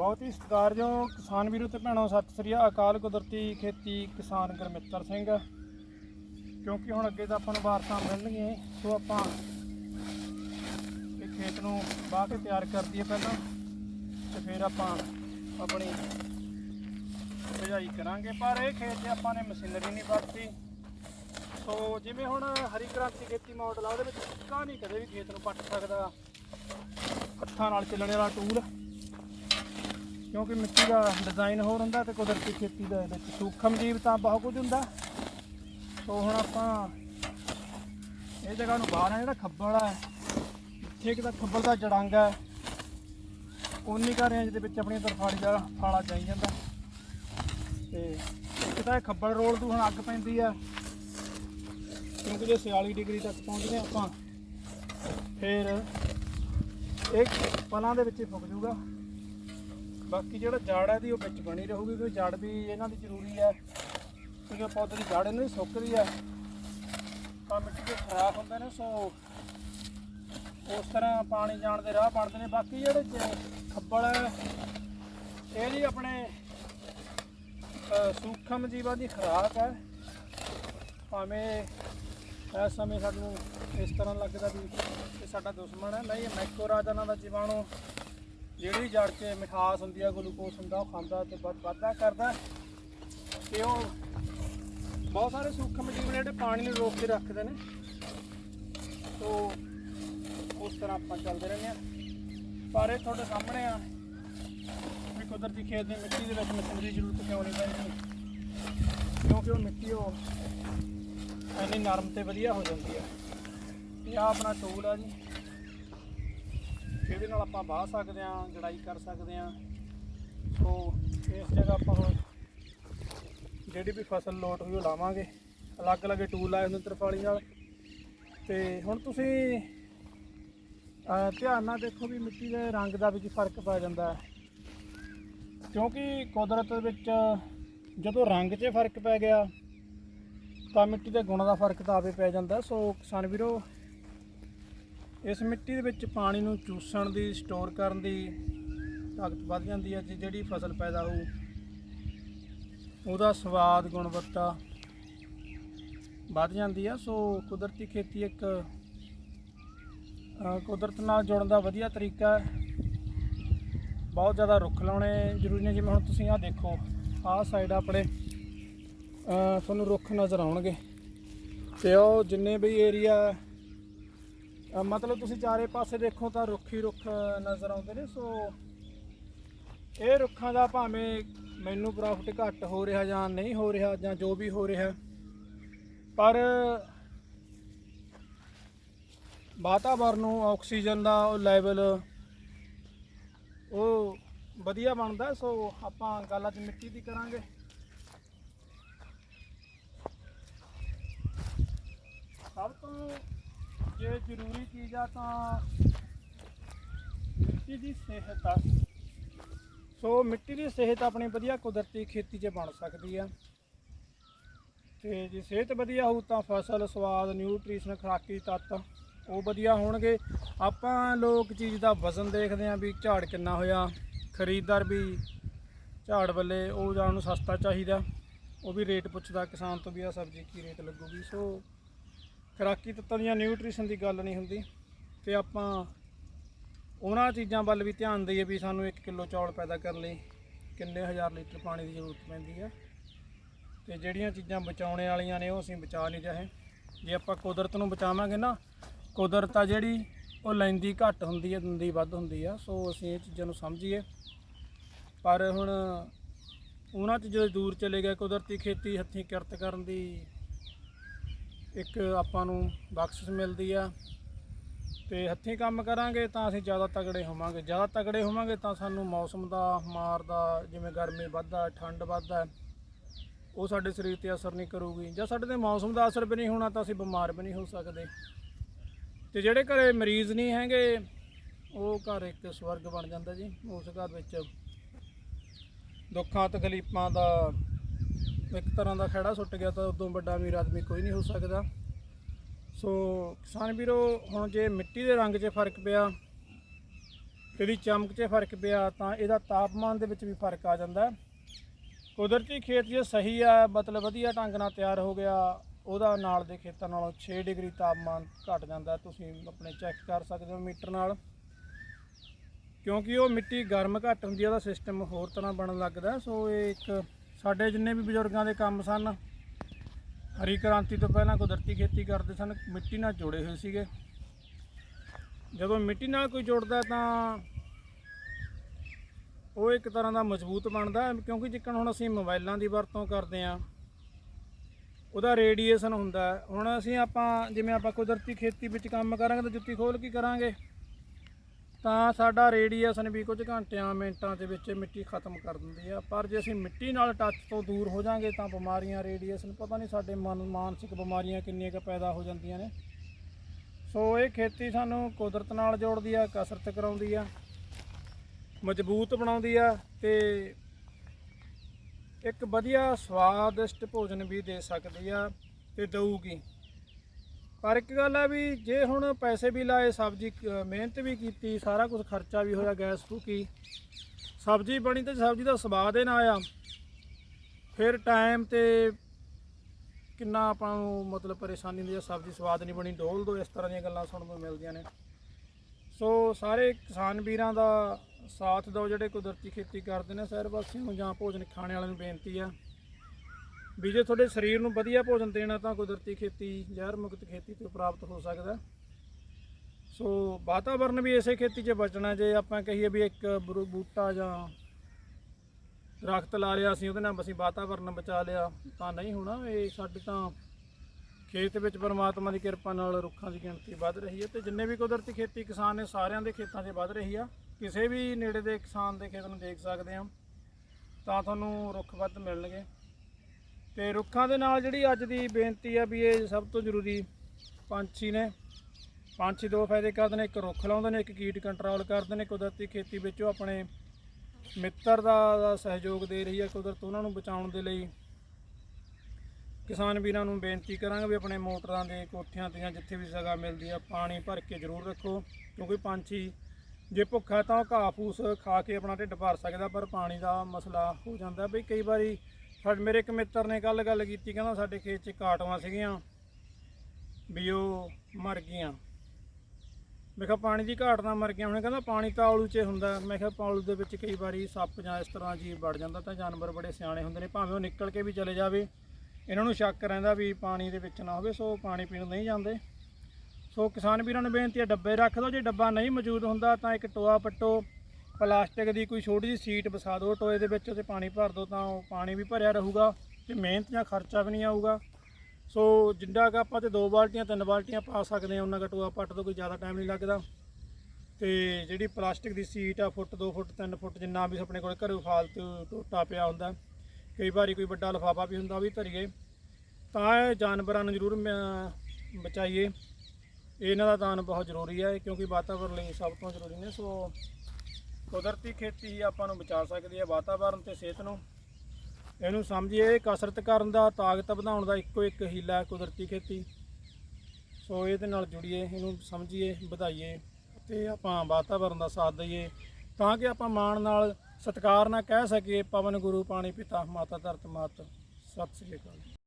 ਬਹੁਤ ਹੀ ਸਤਿਕਾਰਯੋਗ ਕਿਸਾਨ ਵੀਰੋ ਤੇ ਭੈਣੋ, ਸਤਿ ਸ੍ਰੀ ਅਕਾਲ। ਕੁਦਰਤੀ ਖੇਤੀ ਕਿਸਾਨ ਗੁਰਮਿੱਤਰ ਸਿੰਘ। ਕਿਉਂਕਿ ਹੁਣ ਅੱਗੇ ਤਾਂ ਆਪਾਂ ਨੂੰ ਵਾਰਸਾਂ ਮਿਲਣਗੀਆਂ ਸੋ ਆਪਾਂ ਇਹ ਖੇਤ ਨੂੰ ਬਾਹ ਕੇ ਤਿਆਰ ਕਰ ਦਈਏ ਪਹਿਲਾਂ ਤੇ ਫਿਰ ਆਪਾਂ ਆਪਣੀ ਬਿਜਾਈ ਕਰਾਂਗੇ। ਪਰ ਇਹ ਖੇਤ 'ਚ ਆਪਾਂ ਨੇ ਮਸ਼ੀਨਰੀ ਨਹੀਂ ਵਰਤੀ। ਸੋ ਜਿਵੇਂ ਹੁਣ ਹਰੀ ਕ੍ਰਾਂਤੀ ਖੇਤੀ ਮਾਡਲ ਆ ਉਹਦੇ ਵਿੱਚ ਇੱਕਾ ਨਹੀਂ ਕਦੇ ਵੀ ਖੇਤ ਨੂੰ ਪੱਟ ਸਕਦਾ। ਹੱਥਾਂ ਨਾਲ ਚੱਲਣ ਵਾਲਾ ਟੂਲ। ਕਿਉਂਕਿ ਮਿੱਟੀ ਦਾ ਡਿਜ਼ਾਈਨ ਹੋਰ ਹੁੰਦਾ ਤੇ ਕੁਦਰਤੀ ਖੇਤੀ ਦਾ ਇਹਦੇ ਵਿੱਚ ਸੂਖਮ ਜੀਵ ਤਾਂ ਬਹੁਤ ਕੁਝ ਹੁੰਦਾ। ਸੋ ਹੁਣ ਆਪਾਂ ਇਹ ਜਗ੍ਹਾ ਨੂੰ ਬਾਹਰ ਆ, ਜਿਹੜਾ ਖੱਬਲ ਹੈ, ਇੱਥੇ ਕਿ ਖੱਬਲ ਦਾ ਜੜਾਂਗਾ ਹੈ। ਉਨੀ ਕਾ ਰੇਂਜ ਦੇ ਵਿੱਚ ਆਪਣੀ ਤਰਫਾੜੀ ਦਾ ਫਾਲਾ ਜਾਈ ਜਾਂਦਾ। ਤੇ ਇੱਕ ਤਾਂ ਇਹ ਖੱਬਲ ਰੋਲ ਤੋਂ ਹੁਣ ਅੱਗ ਪੈਂਦੀ ਆ। ਕਿਉਂਕਿ ਜੇ 46 ਡਿਗਰੀ ਤੱਕ ਪਹੁੰਚਦੇ ਹਾਂ ਆਪਾਂ, ਫਿਰ ਇਹ ਪਲਾਂ ਦੇ ਵਿੱਚ ਹੀ ਫੁੱਕ ਜਾਊਗਾ। ਬਾਕੀ ਜਿਹੜਾ ਜੜ ਹੈ ਦੀ ਉਹ ਵਿੱਚ ਬਣੀ ਰਹੂਗੀ ਕਿਉਂਕਿ ਜੜ ਵੀ ਇਹਨਾਂ ਦੀ ਜ਼ਰੂਰੀ ਹੈ। ਕਿਉਂਕਿ ਪੌਦੇ ਦੀ ਜੜ ਇਹਨਾਂ ਦੀ ਸੁੱਕਦੀ ਹੈ। ਤਾਂ ਮਿੱਟੀ ਦੇ ਖਰਾਬ ਹੁੰਦੇ ਨੇ, ਸੋ ਉਸ ਤਰ੍ਹਾਂ ਪਾਣੀ ਜਾਣ ਦੇ ਰਾਹ ਬਣਦੇ ਨੇ। ਬਾਕੀ ਜਿਹੜੇ ਜ- ਖੱਬਲ ਹੈ, ਇਹ ਜੀ ਆਪਣੇ ਸੂਖਮ ਜੀਵਾਂ ਦੀ ਖੁਰਾਕ ਹੈ। ਭਾਵੇਂ ਇਸ ਸਮੇਂ ਸਾਨੂੰ ਇਸ ਤਰ੍ਹਾਂ ਲੱਗਦਾ ਵੀ ਇਹ ਸਾਡਾ ਦੁਸ਼ਮਣ ਹੈ। ਨਹੀਂ, ਇਹ ਮੈਕੋਰਾਜਨਾਂ ਦਾ ਜੀਵਾਣੂ ਜਿਹੜੀ ਜੜ 'ਚ ਮਿਠਾਸ ਹੁੰਦੀ ਆ, ਗਲੂਕੋਸ ਹੁੰਦਾ, ਉਹ ਖਾਂਦਾ ਤੇ ਵੱਧ ਵਾਧਾ ਕਰਦਾ। ਤੇ ਉਹ ਬਹੁਤ ਸਾਰੇ ਸੂਖਮ ਜੀਵ ਨੇ ਜਿਹੜੇ ਪਾਣੀ ਨੂੰ ਰੋਕ ਕੇ ਰੱਖਦੇ ਨੇ। ਸੋ ਉਸ ਤਰ੍ਹਾਂ ਆਪਾਂ ਚੱਲਦੇ ਰਹਿੰਦੇ ਆ ਪਰ ਇਹ ਤੁਹਾਡੇ ਸਾਹਮਣੇ ਆ ਵੀ ਕੁਦਰਤੀ ਖੇਤ ਦੀ ਮਿੱਟੀ ਦੇ ਵਿੱਚ ਮਸ਼ੀਨਰੀ ਦੀ ਜ਼ਰੂਰਤ ਕਿਉਂ ਨਹੀਂ ਪੈਂਦੀ? ਕਿਉਂਕਿ ਉਹ ਮਿੱਟੀ ਉਹ ਇੰਨੀ ਨਰਮ ਤੇ ਵਧੀਆ ਹੋ ਜਾਂਦੀ ਆ। ਇਹ ਆ ਆਪਣਾ ਟੂਲ ਆ ਜੀ। ਇਹਦੇ ਨਾਲ ਆਪਾਂ ਵਾਹ ਸਕਦੇ ਹਾਂ, ਜੜਾਈ ਕਰ ਸਕਦੇ ਹਾਂ। ਸੋ ਇਸ ਜਗ੍ਹਾ ਆਪਾਂ ਹੁਣ ਜਿਹੜੀ ਵੀ ਫਸਲ ਲੋਟ ਹੋਈ ਉਹ ਲਾਵਾਂਗੇ। ਅਲੱਗ-ਅਲੱਗ ਟੂਲ ਆਏ ਹੁੰਦੇ ਤਰਫਾਲੀ ਨਾਲ। ਤੇ ਹੁਣ ਤੁਸੀਂ ਧਿਆਨ ਨਾਲ ਦੇਖੋ ਵੀ ਮਿੱਟੀ ਦੇ ਰੰਗ ਦਾ ਵੀ ਫ਼ਰਕ ਪੈ ਜਾਂਦਾ ਹੈ। ਕਿਉਂਕਿ ਕੁਦਰਤ ਵਿੱਚ ਜਦੋਂ ਰੰਗ 'ਚ ਫ਼ਰਕ ਪੈ ਗਿਆ, ਤਾਂ ਮਿੱਟੀ ਦੇ ਗੁਣਾਂ ਦਾ ਫ਼ਰਕ ਤਾਂ ਆਪੇ ਪੈ ਜਾਂਦਾ। ਸੋ ਕਿਸਾਨ ਵੀਰੋ ਇਸ ਮਿੱਟੀ ਦੇ ਵਿੱਚ ਪਾਣੀ ਨੂੰ ਚੂਸਣ ਦੀ ਸਟੋਰ ਕਰਨ ਦੀ ਤਾਕਤ ਵੱਧ ਜਾਂਦੀ ਹੈ ਤੇ ਜਿਹੜੀ ਫਸਲ ਪੈਦਾ ਹੋਊ। ਉਹਦਾ ਸਵਾਦ, ਗੁਣਵੱਤਾ ਵੱਧ ਜਾਂਦੀ ਹੈ ਸੋ ਕੁਦਰਤੀ ਖੇਤੀ ਇੱਕ ਕੁਦਰਤ ਨਾਲ ਜੁੜਨ ਦਾ ਵਧੀਆ ਤਰੀਕਾ ਹੈ। ਬਹੁਤ ਜ਼ਿਆਦਾ ਰੁੱਖ ਲਾਉਣੇ ਜ਼ਰੂਰੀ ਨੇ। ਜਿਵੇਂ ਹੁਣ ਤੁਸੀਂ ਆਹ ਦੇਖੋ, ਆਹ ਸਾਈਡ ਆਪਣੇ ਤੁਹਾਨੂੰ ਰੁੱਖ ਨਜ਼ਰ ਆਉਣਗੇ। ਤੇ ਉਹ ਜਿੰਨੇ ਵੀ ਏਰੀਆ ਅ, ਮਤਲਬ ਤੁਸੀਂ ਚਾਰੇ ਪਾਸੇ ਦੇਖੋ ਤਾਂ ਰੁੱਖ ਹੀ ਰੁੱਖ ਨਜ਼ਰ ਆਉਂਦੇ ਨੇ ਸੋ ਇਹ ਰੁੱਖਾਂ ਦਾ ਭਾਵੇਂ ਮੈਨੂੰ ਪ੍ਰੋਫਿਟ ਘੱਟ ਹੋ ਰਿਹਾ ਜਾਂ ਨਹੀਂ ਹੋ ਰਿਹਾ ਜਾਂ ਜੋ ਵੀ ਹੋ ਰਿਹਾ ਪਰ ਵਾਤਾਵਰਨ ਨੂੰ ਆਕਸੀਜਨ ਦਾ ਉਹ ਲੈਵਲ ਉਹ ਵਧੀਆ ਬਣਦਾ ਸੋ ਆਪਾਂ ਗੱਲ ਅੱਜ ਮਿੱਟੀ ਦੀ ਕਰਾਂਗੇ ਸਭ ਤੋਂ ਜੇ ਜ਼ਰੂਰੀ ਚੀਜ਼ ਆ ਤਾਂ ਮਿੱਟੀ ਦੀ ਸਿਹਤ ਆ। ਸੋ ਮਿੱਟੀ ਦੀ ਸਿਹਤ ਆਪਣੀ ਵਧੀਆ ਕੁਦਰਤੀ ਖੇਤੀ 'ਚ ਬਣ ਸਕਦੀ ਆ। ਤੇ ਜੇ ਸਿਹਤ ਵਧੀਆ ਹੋਊ ਤਾਂ ਫਸਲ, ਸਵਾਦ ਨਿਊਟ੍ਰੀਸ਼ਨ ਖੁਰਾਕੀ ਤੱਤ ਉਹ ਵਧੀਆ ਹੋਣਗੇ। ਆਪਾਂ ਲੋਕ ਚੀਜ਼ ਦਾ ਵਜ਼ਨ ਦੇਖਦੇ ਆਂ ਵੀ ਝਾੜ ਕਿੰਨਾ ਹੋਇਆ। ਖਰੀਦਦਾਰ ਵੀ ਝਾੜ ਵੱਲੇ ਉਹ ਜਾਣ ਨੂੰ ਸਸਤਾ ਚਾਹੀਦਾ। ਉਹ ਵੀ ਰੇਟ ਪੁੱਛਦਾ ਕਿਸਾਨ ਤੋਂ ਵੀ ਆ ਸਬਜ਼ੀ ਕੀ ਰੇਟ ਲੱਗੂਗੀ। ਸੋ ਖੁਰਾਕੀ ਤੱਤਾਂ ਦੀਆਂ ਨਿਊਟ੍ਰੀਸ਼ਨ ਦੀ ਗੱਲ ਨਹੀਂ ਹੁੰਦੀ ਤੇ ਆਪਾਂ ਉਹਨਾਂ ਚੀਜ਼ਾਂ ਵੱਲ ਵੀ ਧਿਆਨ ਦਈਏ ਵੀ ਸਾਨੂੰ 1 ਕਿਲੋ ਚੌਲ ਪੈਦਾ ਕਰਨ ਲਈ ਕਿੰਨੇ ਹਜ਼ਾਰ ਲੀਟਰ ਪਾਣੀ ਦੀ ਜ਼ਰੂਰਤ ਪੈਂਦੀ ਹੈ ਤੇ ਜਿਹੜੀਆਂ ਚੀਜ਼ਾਂ ਬਚਾਉਣੇ ਵਾਲੀਆਂ ਨੇ ਉਹ ਅਸੀਂ ਬਚਾ ਨਹੀਂ ਰਹੇ। ਜੇ ਆਪਾਂ ਕੁਦਰਤ ਨੂੰ ਬਚਾਵਾਂਗੇ ਨਾ, ਕੁਦਰਤ ਆ ਜਿਹੜੀ ਉਹ ਲੈਂਦੀ ਘੱਟ ਹੁੰਦੀ ਹੈ ਦਿੰਦੀ ਵੱਧ ਹੁੰਦੀ ਆ, ਸੋ ਅਸੀਂ ਇਹ ਚੀਜ਼ਾਂ ਨੂੰ ਸਮਝੀਏ। ਪਰ ਹੁਣ ਉਹਨਾਂ 'ਚ ਜਦੋਂ ਦੂਰ ਚਲੇ ਗਏ, ਕੁਦਰਤੀ ਖੇਤੀ ਹੱਥੀਂ ਕਿਰਤ ਕਰਨ ਦੀ ਇੱਕ ਆਪਾਂ ਨੂੰ ਬਖਸ਼ਿਸ਼ ਮਿਲਦੀ ਆ। ਤੇ ਹੱਥੀਂ ਕੰਮ ਕਰਾਂਗੇ ਤਾਂ ਅਸੀਂ ਜ਼ਿਆਦਾ ਤਗੜੇ ਹੋਵਾਂਗੇ। ਜ਼ਿਆਦਾ ਤਗੜੇ ਹੋਵਾਂਗੇ ਤਾਂ ਸਾਨੂੰ ਮੌਸਮ ਦਾ ਮਾਰ ਦਾ, ਜਿਵੇਂ ਗਰਮੀ ਵੱਧਦਾ, ਠੰਡ ਵੱਧਦਾ, ਉਹ ਸਾਡੇ ਸਰੀਰ ਤੇ ਅਸਰ ਨਹੀਂ ਕਰੂਗੀ ਜਾਂ ਸਾਡੇ ਤੇ ਮੌਸਮ ਦਾ ਅਸਰ ਵੀ ਨਹੀਂ ਹੋਣਾ ਤਾਂ ਅਸੀਂ ਬਿਮਾਰ ਵੀ ਨਹੀਂ ਹੋ ਸਕਦੇ। ਤੇ ਜਿਹੜੇ ਘਰੇ ਮਰੀਜ਼ ਨਹੀਂ ਹੈਗੇ, ਉਹ ਘਰ ਇੱਕ ਸਵਰਗ ਬਣ ਜਾਂਦਾ ਜੀ, ਉਸ ਘਰ ਵਿੱਚ ਦੁੱਖਾਂ, ਤਕਲੀਫਾਂ ਦਾ ਇੱਕ ਤਰ੍ਹਾਂ ਦਾ ਖੜਾ ਸੁੱਟ ਗਿਆ ਤਾਂ ਉਦੋਂ ਵੱਡਾ ਅਮੀਰ ਆਦਮੀ ਕੋਈ ਨਹੀਂ ਹੋ ਸਕਦਾ। ਸੋ ਕਿਸਾਨ ਵੀਰੋ, ਹੁਣ ਜੇ ਮਿੱਟੀ ਦੇ ਰੰਗ 'ਚ ਫ਼ਰਕ ਪਿਆ ਇਹਦੀ ਚਮਕ 'ਚ ਫ਼ਰਕ ਪਿਆ, ਤਾਂ ਇਹਦਾ ਤਾਪਮਾਨ ਦੇ ਵਿੱਚ ਵੀ ਫ਼ਰਕ ਆ ਜਾਂਦਾ। ਕੁਦਰਤੀ ਖੇਤ ਜੇ ਸਹੀ ਆ, ਮਤਲਬ ਵਧੀਆ ਢੰਗ ਨਾਲ ਤਿਆਰ ਹੋ ਗਿਆ, ਉਹਦਾ ਨਾਲ ਦੇ ਖੇਤਾਂ ਨਾਲੋਂ 6 ਡਿਗਰੀ ਤਾਪਮਾਨ ਘਟ ਜਾਂਦਾ, ਤੁਸੀਂ ਆਪਣੇ ਚੈੱਕ ਕਰ ਸਕਦੇ ਹੋ ਮੀਟਰ ਨਾਲ। ਕਿਉਂਕਿ ਉਹ ਮਿੱਟੀ ਗਰਮ ਘੱਟ ਹੁੰਦੀ ਹੈ ਉਹਦਾ ਸਿਸਟਮ ਹੋਰ ਤਰ੍ਹਾਂ ਬਣਨ ਲੱਗਦਾ, ਸੋ ਇਹ ਇੱਕ ਸਾਡੇ ਜਿੰਨੇ ਵੀ ਬਜ਼ੁਰਗਾਂ ਦੇ ਕੰਮ ਸਨ, ਹਰੀ ਕ੍ਰਾਂਤੀ ਤੋਂ ਪਹਿਲਾਂ ਕੁਦਰਤੀ ਖੇਤੀ ਕਰਦੇ ਸਨ, ਮਿੱਟੀ ਨਾਲ ਜੁੜੇ ਹੋਏ ਸੀਗੇ। ਜਦੋਂ ਮਿੱਟੀ ਨਾਲ ਕੋਈ ਜੁੜਦਾ ਤਾਂ ਉਹ ਇੱਕ ਤਰ੍ਹਾਂ ਦਾ ਮਜ਼ਬੂਤ ਬਣਦਾ ਕਿਉਂਕਿ ਜਿੱਕਣ ਹੁਣ ਅਸੀਂ ਮੋਬਾਈਲਾਂ ਦੀ ਵਰਤੋਂ ਕਰਦੇ ਆ ਉਹਦਾ ਰੇਡੀਏਸ਼ਨ ਹੁੰਦਾ ਹੁਣ ਅਸੀਂ ਆਪਾਂ, ਜਿਵੇਂ ਆਪਾਂ ਕੁਦਰਤੀ ਖੇਤੀ ਵਿੱਚ ਕੰਮ ਕਰਾਂਗੇ ਤਾਂ ਜੁੱਤੀ ਖੋਲ ਕੇ ਕਰਾਂਗੇ। ਤਾਂ ਸਾਡਾ ਰੇਡੀਏਸ਼ਨ ਵੀ ਕੁਝ ਘੰਟਿਆਂ, ਮਿੰਟਾਂ ਦੇ ਵਿੱਚ ਮਿੱਟੀ ਖਤਮ ਕਰ ਦਿੰਦੀ ਆ। ਪਰ ਜੇ ਅਸੀਂ ਮਿੱਟੀ ਨਾਲ ਟੱਚ ਤੋਂ ਦੂਰ ਹੋ ਜਾਾਂਗੇ ਤਾਂ ਬਿਮਾਰੀਆਂ ਰੇਡੀਏਸ਼ਨ ਪਤਾ ਨਹੀਂ ਸਾਡੇ ਮਨ, ਮਾਨਸਿਕ ਬਿਮਾਰੀਆਂ ਕਿੰਨੀਆਂ ਕੁ ਪੈਦਾ ਹੋ ਜਾਂਦੀਆਂ ਨੇ। ਸੋ ਇਹ ਖੇਤੀ ਸਾਨੂੰ ਕੁਦਰਤ ਨਾਲ ਜੋੜਦੀ ਆ, ਕਸਰਤ ਕਰਾਉਂਦੀ ਆ, ਮਜ਼ਬੂਤ ਬਣਾਉਂਦੀ ਆ ਤੇ ਇੱਕ ਵਧੀਆ ਸਵਾਦਿਸ਼ਟ ਭੋਜਨ ਵੀ ਦੇ ਸਕਦੀ ਆ ਤੇ ਦਊਗੀ। ਪਰ ਇੱਕ ਗੱਲ ਆ ਵੀ ਜੇ ਹੁਣ ਪੈਸੇ ਵੀ ਲਾਏ, ਸਬਜ਼ੀ ਮਿਹਨਤ ਵੀ ਕੀਤੀ, ਸਾਰਾ ਕੁਝ ਖਰਚਾ ਵੀ ਹੋਇਆ, ਗੈਸ ਫੂਕੀ, ਸਬਜ਼ੀ ਬਣੀ ਤੇ ਸਬਜ਼ੀ ਦਾ ਸਵਾਦ ਹੀ ਨਾ ਆਇਆ। ਫਿਰ ਟਾਈਮ ਤੇ ਕਿੰਨਾ ਆਪਾਂ ਨੂੰ ਮਤਲਬ ਪਰੇਸ਼ਾਨੀ ਹੁੰਦੀ ਹੈ ਸਬਜ਼ੀ ਸਵਾਦ ਨਹੀਂ ਬਣੀ, ਡੋਲ ਦੋ, ਇਸ ਤਰ੍ਹਾਂ ਦੀਆਂ ਗੱਲਾਂ ਸੁਣਨ ਨੂੰ ਮਿਲਦੀਆਂ ਨੇ। ਸੋ ਸਾਰੇ ਕਿਸਾਨ ਵੀਰਾਂ ਦਾ ਸਾਥ ਦਿਓ, ਜਿਹੜੇ ਕੁਦਰਤੀ ਖੇਤੀ ਕਰਦੇ ਨੇ, ਸ਼ਹਿਰ ਵਾਸੀਆਂ ਨੂੰ ਜਾਂ ਭੋਜਨ ਖਾਣੇ ਵਾਲਿਆਂ ਨੂੰ ਬੇਨਤੀ ਆ। ਵੀ ਜੇ ਤੁਹਾਡੇ ਸਰੀਰ ਨੂੰ ਵਧੀਆ ਭੋਜਨ ਦੇਣਾ ਤਾਂ ਕੁਦਰਤੀ ਖੇਤੀ, ਜ਼ਹਿਰ ਮੁਕਤ ਖੇਤੀ ਤੋਂ ਪ੍ਰਾਪਤ ਹੋ ਸਕਦਾ। ਸੋ ਵਾਤਾਵਰਨ ਵੀ ਇਸੇ ਖੇਤੀ 'ਚ ਬਚਣਾ, ਜੇ ਆਪਾਂ ਕਹੀਏ ਵੀ ਇੱਕ ਬੂਟਾ ਜਾਂ ਦਰਖਤ ਲਾ ਲਿਆ ਅਸੀਂ, ਉਹਦੇ ਨਾਲ ਅਸੀਂ ਵਾਤਾਵਰਨ ਬਚਾ ਲਿਆ, ਤਾਂ ਨਹੀਂ ਹੋਣਾ। ਇਹ ਸਾਡੀ ਤਾਂ ਖੇਤ ਵਿੱਚ ਪਰਮਾਤਮਾ ਦੀ ਕਿਰਪਾ ਨਾਲ ਰੁੱਖਾਂ ਦੀ ਗਿਣਤੀ ਵੱਧ ਰਹੀ ਹੈ ਤੇ ਜਿੰਨੇ ਵੀ ਕੁਦਰਤੀ ਖੇਤੀ ਕਿਸਾਨ ਨੇ, ਸਾਰਿਆਂ ਦੇ ਖੇਤਾਂ 'ਚ ਵੱਧ ਰਹੀ ਆ। ਕਿਸੇ ਵੀ ਨੇੜੇ ਦੇ ਕਿਸਾਨ ਦੇ ਖੇਤ ਨੂੰ ਦੇਖ ਸਕਦੇ ਆ ਤਾਂ ਤੁਹਾਨੂੰ ਰੁੱਖ ਵੱਧ ਮਿਲਣਗੇ। ਤੇ ਰੁੱਖਾਂ ਦੇ ਨਾਲ ਜਿਹੜੀ ਅੱਜ ਦੀ ਬੇਨਤੀ ਆ ਵੀ ਇਹ ਸਭ ਤੋਂ ਜ਼ਰੂਰੀ ਪੰਛੀ ਨੇ। ਪੰਛੀ ਦੋ ਫਾਇਦੇ ਕਰਦੇ ਨੇ, ਇੱਕ ਰੁੱਖ ਲਾਉਂਦੇ ਨੇ, ਇੱਕ ਕੀਟ ਕੰਟਰੋਲ ਕਰਦੇ ਨੇ, ਕੁਦਰਤੀ ਖੇਤੀ ਵਿੱਚ ਉਹ ਆਪਣੇ ਮਿੱਤਰ ਦਾ ਸਹਿਯੋਗ ਦੇ ਰਹੀ ਹੈ ਕੁਦਰਤ ਉਹਨਾਂ ਨੂੰ ਬਚਾਉਣ ਦੇ ਲਈ। ਕਿਸਾਨ ਵੀਰਾਂ ਨੂੰ ਬੇਨਤੀ ਕਰਾਂਗੇ ਵੀ ਆਪਣੇ ਮੋਟਰਾਂ ਦੇ, ਕੋਠਿਆਂ ਤੇ ਜਾਂ ਜਿੱਥੇ ਵੀ ਜਗ੍ਹਾ ਮਿਲਦੀ ਆ, ਪਾਣੀ ਭਰ ਕੇ ਜ਼ਰੂਰ ਰੱਖੋ, ਕਿਉਂਕਿ ਪੰਛੀ ਜੇ ਭੁੱਖਾ ਤਾਂ ਉਹ ਘਾਹ ਫੂਸ ਖਾ ਕੇ ਆਪਣਾ ਢਿੱਡ ਭਰ ਸਕਦਾ, ਪਰ ਪਾਣੀ ਦਾ ਮਸਲਾ ਹੋ ਜਾਂਦਾ। ਬਈ ਕਈ ਵਾਰੀ ਸਾਡੇ ਮੇਰੇ ਇੱਕ ਮਿੱਤਰ ਨੇ ਕੱਲ ਗੱਲ ਕੀਤੀ, ਕਹਿੰਦਾ ਸਾਡੇ ਖੇਤ 'ਚ ਕਾਟਵਾਂ ਸੀਗੀਆਂ, ਵੀ ਉਹ ਮਰ ਗਈਆਂ। ਮੈਂ ਕਿਹਾ ਪਾਣੀ ਦੀ ਘਾਟ ਨਾਲ ਮਰ ਗਿਆ ਹੁਣ ਕਹਿੰਦਾ ਪਾਣੀ ਤਾਂ ਆਲੂ 'ਚ ਹੁੰਦਾ। ਮੈਂ ਕਿਹਾ ਪਾਲੂ ਦੇ ਵਿੱਚ ਕਈ ਵਾਰੀ ਸੱਪ ਜਾਂ ਇਸ ਤਰ੍ਹਾਂ ਜੀਵ ਵੜ ਜਾਂਦਾ ਤਾਂ ਜਾਨਵਰ ਬੜੇ ਸਿਆਣੇ ਹੁੰਦੇ ਨੇ, ਭਾਵੇਂ ਉਹ ਨਿਕਲ ਕੇ ਵੀ ਚਲੇ ਜਾਵੇ। ਇਹਨਾਂ ਨੂੰ ਸ਼ੱਕ ਰਹਿੰਦਾ ਵੀ ਪਾਣੀ ਦੇ ਵਿੱਚ ਨਾ ਹੋਵੇ, ਸੋ ਪਾਣੀ ਪੀਣ ਨਹੀਂ ਜਾਂਦੇ। ਸੋ ਕਿਸਾਨ ਵੀਰਾਂ ਨੂੰ ਬੇਨਤੀ ਹੈ, ਡੱਬੇ ਰੱਖ ਦਿਓ, ਜੇ ਡੱਬਾ ਨਹੀਂ ਮੌਜੂਦ ਹੁੰਦਾ ਤਾਂ ਇੱਕ ਟੋਆ ਪੱਟੋ। ਪਲਾਸਟਿਕ ਦੀ ਕੋਈ ਛੋਟੀ ਜਿਹੀ ਸੀਟ ਵਸਾ ਦਿਓ, ਟੋਏ ਦੇ ਵਿੱਚ ਤੇ ਪਾਣੀ ਭਰ ਦਿਓ ਤਾਂ ਉਹ ਪਾਣੀ ਵੀ ਭਰਿਆ ਰਹੂਗਾ ਤੇ ਮਿਹਨਤ ਜਾਂ ਖਰਚਾ ਵੀ ਨਹੀਂ ਆਊਗਾ। ਸੋ ਜਿੰਨਾ ਕੁ ਆਪਾਂ ਤੇ ਦੋ ਬਾਲਟੀਆਂ, ਤਿੰਨ ਬਾਲਟੀਆਂ ਪਾ ਸਕਦੇ ਹਾਂ, ਉਹਨਾਂ ਕੁ ਟੋਆ ਪੱਟ ਤੋਂ ਕੋਈ ਜ਼ਿਆਦਾ ਟਾਈਮ ਨਹੀਂ ਲੱਗਦਾ। ਤੇ ਜਿਹੜੀ ਪਲਾਸਟਿਕ ਦੀ ਸੀਟ ਆ, ਫੁੱਟ 2 ਫੁੱਟ 3 ਫੁੱਟ ਜਿੰਨਾ ਵੀ ਆਪਣੇ ਕੋਲ ਘਰੇ ਫਾਲਤੂ ਟੋਟਾ ਪਿਆ ਹੁੰਦਾ, ਕਈ ਵਾਰੀ ਕੋਈ ਵੱਡਾ ਲਿਫਾਫਾ ਵੀ ਹੁੰਦਾ ਵੀ ਧਰੀਏ। ਤਾਂ ਇਹ ਜਾਨਵਰਾਂ ਨੂੰ ਜ਼ਰੂਰ ਮ- ਬਚਾਈਏ। ਇਹਨਾਂ ਦਾ ਦਾਨ ਬਹੁਤ ਜ਼ਰੂਰੀ ਹੈ ਕਿਉਂਕਿ ਵਾਤਾਵਰਣ ਲਈ ਸਭ ਤੋਂ ਜ਼ਰੂਰੀ ਨੇ। ਸੋ ਕੁਦਰਤੀ ਖੇਤੀ ਹੀ ਆਪਾਂ ਨੂੰ ਬਚਾ ਸਕਦੀ ਹੈ ਵਾਤਾਵਰਣ ਤੇ ਸਿਹਤ ਨੂੰ। ਇਹਨੂੰ ਸਮਝੀਏ ਕਸਰਤ ਕਰਨ ਦਾ, ਤਾਕਤ ਵਧਾਉਣ ਦਾ ਇੱਕੋ ਇੱਕ ਹੀਲਾ ਹੈ ਕੁਦਰਤੀ ਖੇਤੀ। ਸੋ ਇਹਦੇ ਨਾਲ ਜੁੜੀਏ, ਇਹਨੂੰ ਸਮਝੀਏ, ਵਧਾਈਏ ਤੇ ਆਪਾਂ ਵਾਤਾਵਰਣ ਦਾ ਸਾਥ ਦਈਏ ਤਾਂ ਕਿ ਆਪਾਂ ਮਾਣ ਨਾਲ ਸਤਿਕਾਰ ਨਾਲ ਕਹਿ ਸਕੀਏ, ਪਵਨ ਗੁਰੂ, ਪਾਣੀ ਪਿਤਾ, ਮਾਤਾ ਧਰਤ, ਮਾਤ। ਸਤਿ ਸ੍ਰੀ ਅਕਾਲ।